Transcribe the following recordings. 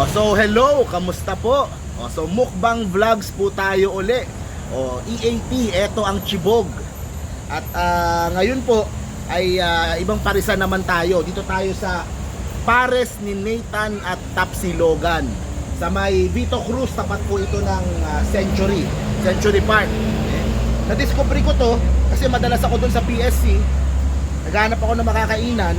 O, so hello, kamusta po? O, so mukbang vlogs po tayo uli. O, EAP, eto ang Chibog. At ah, ngayon po ay ah, ibang parisan naman tayo. Dito tayo sa Pares ni Nathan at Tapsi Logan. Sa may Vito Cruz, tapat po ito ng ah, Century, Century Park. Eh, Na-discover ko to kasi madalas ako dun sa PSC. Naghanap ako ng makakainan.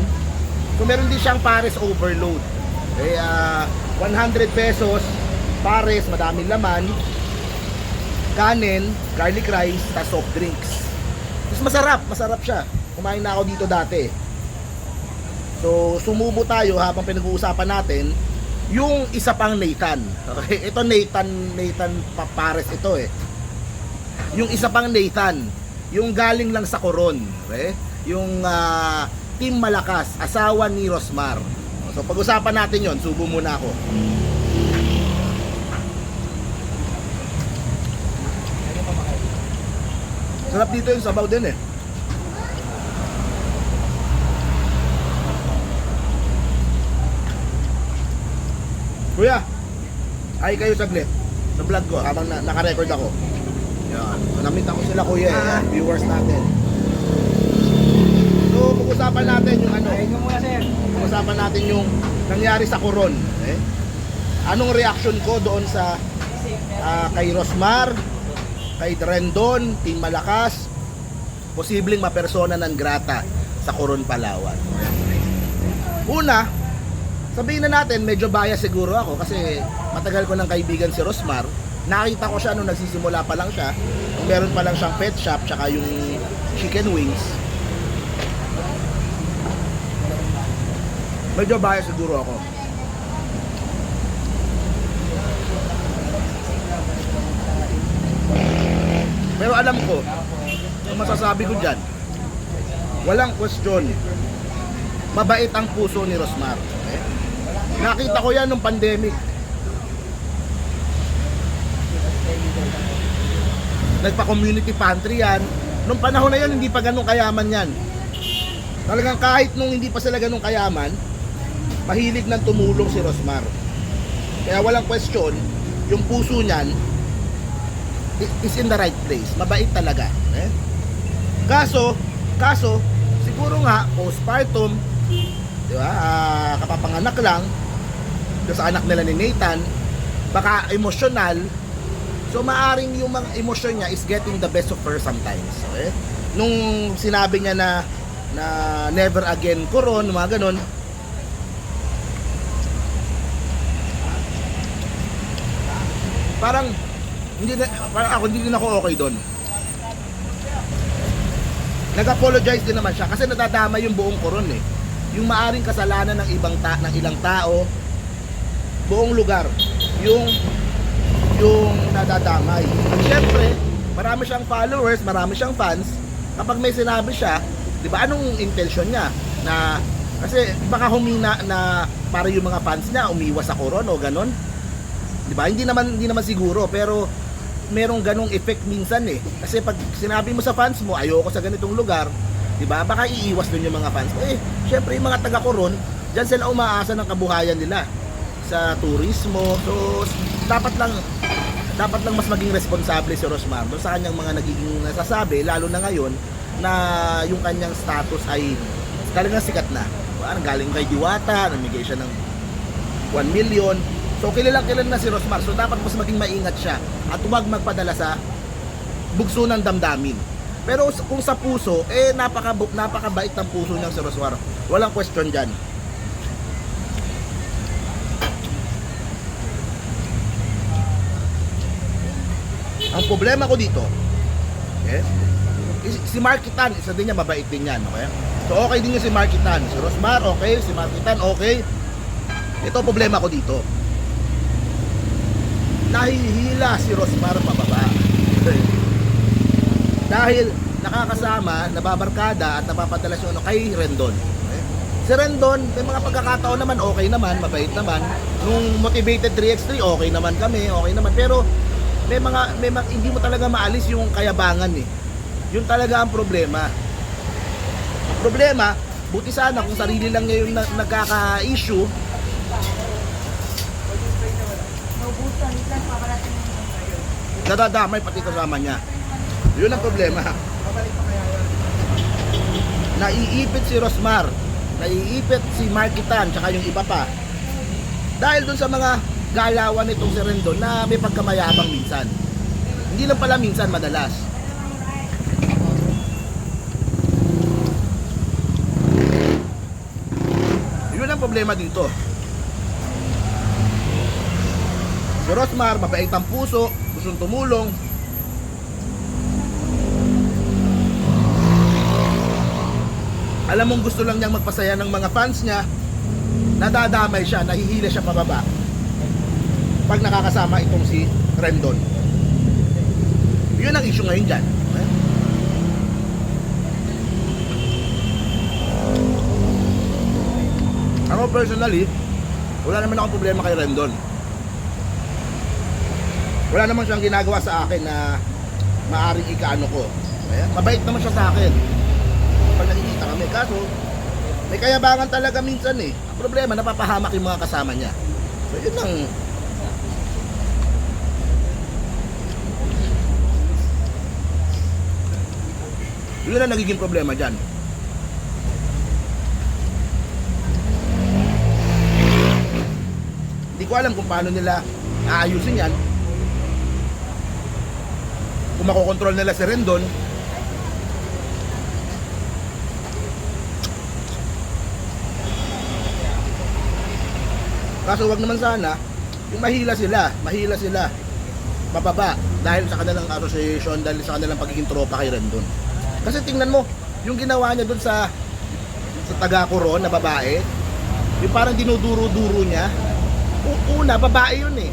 So meron din siyang Pares Overload. Eh, ah, 100 pesos, Pares, madaming laman, kanin, garlic rice, tas soft drinks. Mas masarap, masarap siya. Kumain na ako dito dati. So, sumubo tayo habang pinag-uusapan natin yung isa pang Nathan. Okay, ito Nathan, Nathan Papares ito eh. Yung isa pang Nathan, yung galing lang sa Coron, okay? Yung ah, Team Malakas, asawa ni Rosmar. So, pag-usapan natin yon subo muna ako. Sarap dito yung sabaw din eh. Kuya, ay kayo saglit sa vlog ko habang na, naka-record ako. Yan. Namit ako sila kuya, eh, yan, viewers natin. So, pag-usapan natin yung ano, Ayun muna sir. Pag-usapan natin yung nangyari sa Coron. Eh? Anong reaction ko doon sa ah, kay Rosmar, kay Rendon, Team Malakas, posibleng mapersona ng grata sa Coron Palawan. Una, sabihin na natin, medyo bias siguro ako kasi matagal ko ng kaibigan si Rosmar. Nakita ko siya nung nagsisimula pa lang siya. Meron pa lang siyang pet shop, tsaka yung chicken wings. Medyo bias siguro ako. Pero alam ko, ang masasabi ko dyan, walang question, mabait ang puso ni Rosmar. Nakita ko yan nung pandemic. Nagpa-community pantry yan. Nung panahon na yan, hindi pa ganun kayaman yan. Talagang kahit nung hindi pa sila ganun kayaman, mahilig ng tumulong si Rosmar. Kaya walang question, yung puso niyan is in the right place. Mabait talaga. Eh? Kaso, kaso, siguro nga, postpartum, di ba, ah, kapapanganak lang, sa anak nila ni Nathan, baka emotional, so maaring yung mga emosyon niya is getting the best of her sometimes. Okay? Nung sinabi niya na na never again koron, mga ganun, parang hindi na, parang ako hindi din ako okay doon. Nag-apologize din naman siya kasi nadadama yung buong koron eh. Yung maaring kasalanan ng ibang ta ng ilang tao, buong lugar, yung yung nadadamay. Siyempre, marami siyang followers, marami siyang fans. Kapag may sinabi siya, 'di ba anong intention niya na kasi baka humina na para yung mga fans niya umiwas sa koron o ganon. 'Di ba? Hindi naman hindi naman siguro pero merong ganong effect minsan eh. Kasi pag sinabi mo sa fans mo, ayoko sa ganitong lugar, 'di ba? Baka iiwas dun yung mga fans mo. Eh, syempre yung mga taga Coron, diyan sila umaasa ng kabuhayan nila sa turismo. So, dapat lang dapat lang mas maging responsable si Rosmar doon sa kanyang mga nagiging nasasabi, lalo na ngayon na yung kanyang status ay talagang sikat na. Parang galing kay Diwata, namigay siya ng 1 million. So kilalang kilala na si Rosmar. So dapat mas maging maingat siya at huwag magpadala sa bugso ng damdamin. Pero kung sa puso, eh napaka napakabait ng puso niya si Rosmar. Walang question diyan. Ang problema ko dito, eh, is- si Markitan, isa din niya, mabait din yan, okay? So okay din yung si Markitan. Si Rosmar, okay. Si Markitan, okay. Ito problema ko dito. Nahihila si Rosmar pababa. Dahil nakakasama, nababarkada at napapadala siya ano, kay Rendon. Si Rendon, may mga pagkakataon naman, okay naman, mabait naman. Nung motivated 3x3, okay naman kami, okay naman. Pero may mga, may mga, hindi mo talaga maalis yung kayabangan eh. Yun talaga ang problema. Ang problema, buti sana kung sarili lang niya yung na- nagkaka-issue, nadadamay pati kasama niya. Yun ang problema. Naiipit si Rosmar, naiipit si Markitan, tsaka yung iba pa. Dahil dun sa mga galawan nitong si Rendon na may pagkamayabang minsan. Hindi lang pala minsan, madalas. Yun ang problema dito. Si Rosmar, mabait ang puso, gustong tumulong. Alam mong gusto lang niyang magpasaya ng mga fans niya, nadadamay siya, nahihila siya pababa. Pag nakakasama itong si Rendon. Yun ang issue ngayon dyan. Ako personally, wala naman akong problema kay Rendon. Wala naman siyang ginagawa sa akin na maaring ikaano ko. Ayan, mabait naman siya sa akin. Pag nakikita kami. Kaso, may kayabangan talaga minsan eh. Ang problema, napapahamak yung mga kasama niya. So, yun ang... Yun ang nagiging problema dyan. Hindi ko alam kung paano nila aayusin yan. Kung makokontrol nila si Rendon, Kaso wag naman sana, yung mahila sila, mahila sila, mababa dahil sa kanilang association, dahil sa kanilang pagiging tropa kay Rendon. Kasi tingnan mo, yung ginawa niya dun sa sa taga Coron na babae, yung parang dinuduro-duro niya, una, babae yun eh.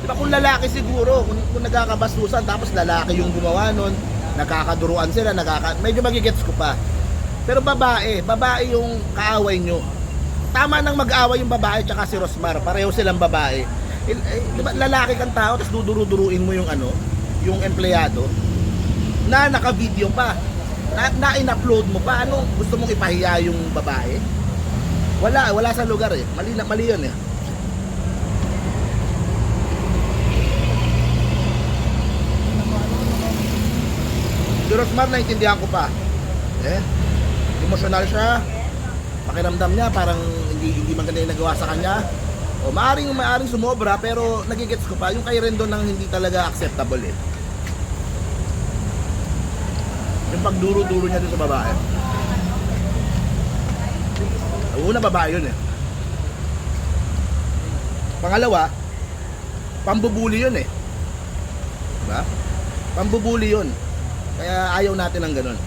Di ba kung lalaki siguro, kung, kung nagkakabastusan, tapos lalaki yung gumawa nun, nakakaduruan sila, nakaka, medyo magigets ko pa. Pero babae, babae yung kaaway nyo. Tama nang mag-away yung babae tsaka si Rosmar, pareho silang babae. Eh, eh, di ba, lalaki kang tao, tapos duduru-duruin mo yung ano, yung empleyado, na naka-video pa, na, na in-upload mo pa, ano, gusto mong ipahiya yung babae? Wala, wala sa lugar eh. Mali, na, mali yun eh. Rosmar, naintindihan ko pa. Eh, emosyonal siya. Pakiramdam niya, parang hindi, hindi maganda yung nagawa sa kanya. O maaring, maaring sumobra, pero nagigets ko pa. Yung kay Rendon nang hindi talaga acceptable eh. Yung pagduro-duro niya dun sa babae. Una babae yun eh. Pangalawa, pambubuli yun eh. Diba? Pambubuli yun. Kaya ayaw natin ng ganun.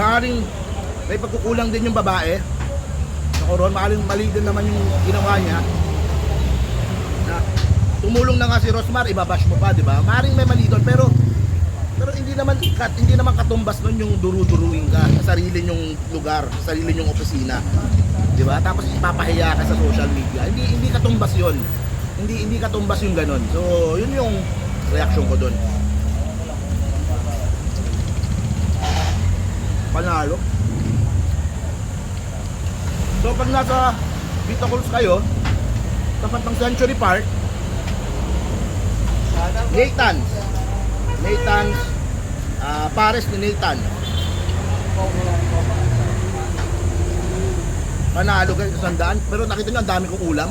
Maaring may pagkukulang din yung babae. Sa koron, maaring mali din naman yung ginawa niya. Na, tumulong na nga si Rosmar, ibabash mo pa, di ba? Maaring may mali doon, pero pero hindi naman kat, hindi naman katumbas nun yung duru-duruin ka sa sarili nyong lugar, sa sarili nyong opisina. 'Di ba? Tapos ipapahiya ka sa social media. Hindi hindi katumbas 'yon. Hindi hindi katumbas yung ganun. So, yun yung reaction ko doon. Panalo. So, pag nasa Vita Cruz kayo, tapat ng Century Park, Nathan's. Nathan's, ah, pares ni Nathan. Panalo guys sa sandaan. Pero nakita nyo, ang dami kong ulam.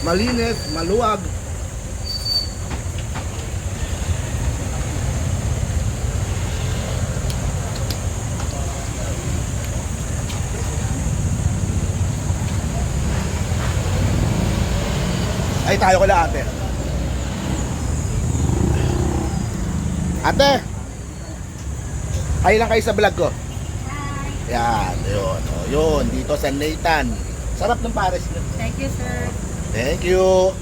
Malinis, maluwag. Ay, tayo ko lang ate. Ate! Kayo lang kayo sa vlog ko. Yan, yun. O, yun, dito sa Nathan. Sarap ng pares nyo. Thank you, sir. Thank you.